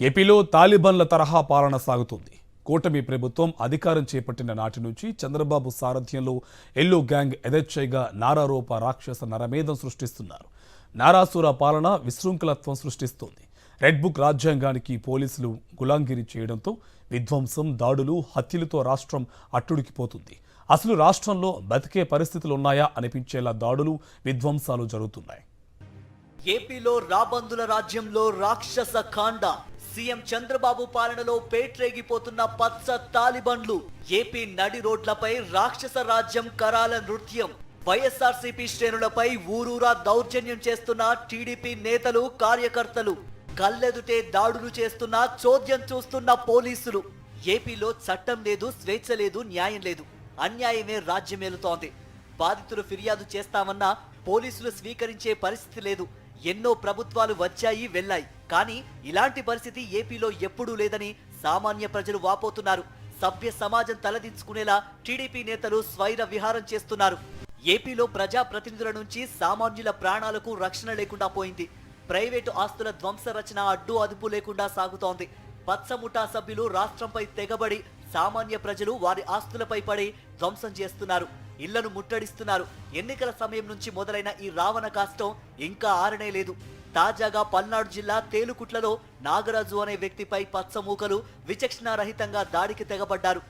ఏపీలో తాలిబాన్ల తరహా పాలన సాగుతుంది. కూటమి ప్రభుత్వం అధికారం చేపట్టిన నాటి నుంచి చంద్రబాబు సారథ్యంలో ఎల్లో గ్యాంగ్ ఎదెచ్చైగా నారారూప రాక్షస నరమేధం సృష్టిస్తున్నారు. నారాసుర పాలన విశృంఖలత్వం సృష్టిస్తోంది. రెడ్ బుక్ రాజ్యాంగానికి పోలీసులు గులాంగిరి చేయడంతో విధ్వంసం దాడులు హత్యలతో రాష్ట్రం అట్టుడికిపోతుంది అసలు రాష్ట్రంలో బతికే పరిస్థితులు ఉన్నాయా అనిపించేలా దాడులు విధ్వంసాలు జరుగుతున్నాయి. ఏపీలో రాబందుల రాజ్యంలో రాక్షస కాండ. సీఎం చంద్రబాబు పాలనలో పేట్రేగిపోతున్న పచ్చ తాలిబన్లు. ఏపీ నడి రోడ్లపై రాక్షస రాజ్యం కరాల నృత్యం. వైఎస్ఆర్సీపీ శ్రేణులపై ఊరూరా దౌర్జన్యం చేస్తున్న టీడీపీ నేతలు కార్యకర్తలు. కళ్ళెదుటే దాడులు చేస్తున్న చోద్యం చూస్తున్న పోలీసులు. ఏపీలో చట్టం లేదు స్వేచ్ఛ లేదు న్యాయం లేదు. అన్యాయమే రాజ్యమేలుతోంది. బాధితులు ఫిర్యాదు చేస్తామన్నా పోలీసులు స్వీకరించే పరిస్థితి లేదు. ఎన్నో ప్రభుత్వాలు వచ్చాయి వెళ్ళాయి. కానీ ఇలాంటి పరిస్థితి ఏపీలో ఎప్పుడూ లేదని సామాన్య ప్రజలు వాపోతున్నారు. సభ్య సమాజం తలదించుకునేలా టీడీపీ నేతలు స్వైర విహారం చేస్తున్నారు. ఏపీలో ప్రజా ప్రతినిధుల నుంచి సామాన్యుల ప్రాణాలకు రక్షణ లేకుండా పోయింది. ప్రైవేటు ఆస్తుల ధ్వంస రచన అడ్డు అదుపు లేకుండా సాగుతోంది. పచ్చముఠా సభ్యులు రాష్ట్రంపై తెగబడి సామాన్య ప్రజలు వారి ఆస్తులపై పడి ధ్వంసం చేస్తున్నారు ఇళ్ళను ముట్టడిస్తున్నారు. ఎన్నికల సమయం నుంచి మొదలైన ఈ రావణ కాష్టం ఇంకా ఆరనే లేదు. తాజాగా పల్నాడు జిల్లా తేలుకుట్లలో నాగరాజు అనే వ్యక్తిపై పచ్చమూకలు విచక్షణారహితంగా దాడికి తెగబడ్డారు.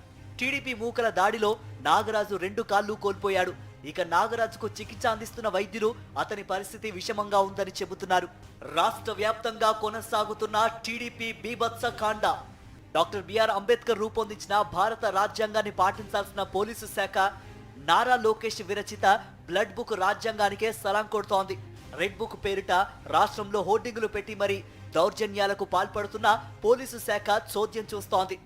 టీడీపీ మూకల దాడిలో నాగరాజు రెండు కాళ్ళు కోల్పోయాడు. ఇక నాగరాజుకు చికిత్స అందిస్తున్న వైద్యులు అతని పరిస్థితి విషమంగా ఉందని చెబుతున్నారు. రాష్ట్ర వ్యాప్తంగా కొనసాగుతున్న టీడీపీ బీభత్స కాండ. డాక్టర్ బిఆర్ అంబేద్కర్ రూపొందించిన భారత రాజ్యాంగాన్ని పాటించాల్సిన పోలీసు శాఖ నారా లోకేష్ విరచిత బ్లడ్ బుక్ రాజ్యాంగానికే సలాం కొడుతోంది. రెడ్ బుక్ పేరిట రాష్ట్రంలో హోర్డింగులు పెట్టి మరీ దౌర్జన్యాలకు పాల్పడుతున్న పోలీసు శాఖ చోద్యం చూస్తోంది.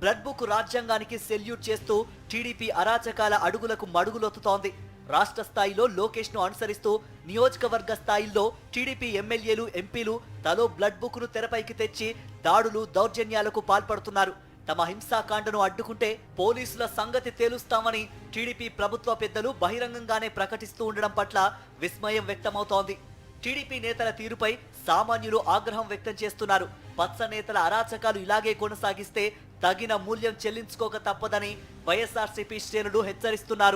బ్లడ్ బుక్ రాజ్యాంగానికి సెల్యూట్ చేస్తూ టీడీపీ అరాచకాల అడుగులకు మడుగులొత్తుతోంది. రాష్ట్ర స్థాయిలో లోకేష్ను అనుసరిస్తూ నియోజకవర్గ స్థాయిల్లో టీడీపీ ఎమ్మెల్యేలు ఎంపీలు తలో బ్లడ్ బుక్ను తెరపైకి తెచ్చి దాడులు దౌర్జన్యాలకు పాల్పడుతున్నారు. తమ హింసాకాండను అడ్డుకుంటే పోలీసుల సంగతి తేలుస్తామని టీడీపీ ప్రభుత్వ పెద్దలు బహిరంగంగానే ప్రకటిస్తూ ఉండడం పట్ల విస్మయం వ్యక్తమవుతోంది. టీడీపీ నేతల తీరుపై సామాన్యులు ఆగ్రహం వ్యక్తం చేస్తున్నారు. పచ్చ నేతల అరాచకాలు ఇలాగే కొనసాగిస్తే తగిన మూల్యం చెల్లించుకోక తప్పదని వైఎస్ఆర్సీపీ శ్రేణులు హెచ్చరిస్తున్నారు.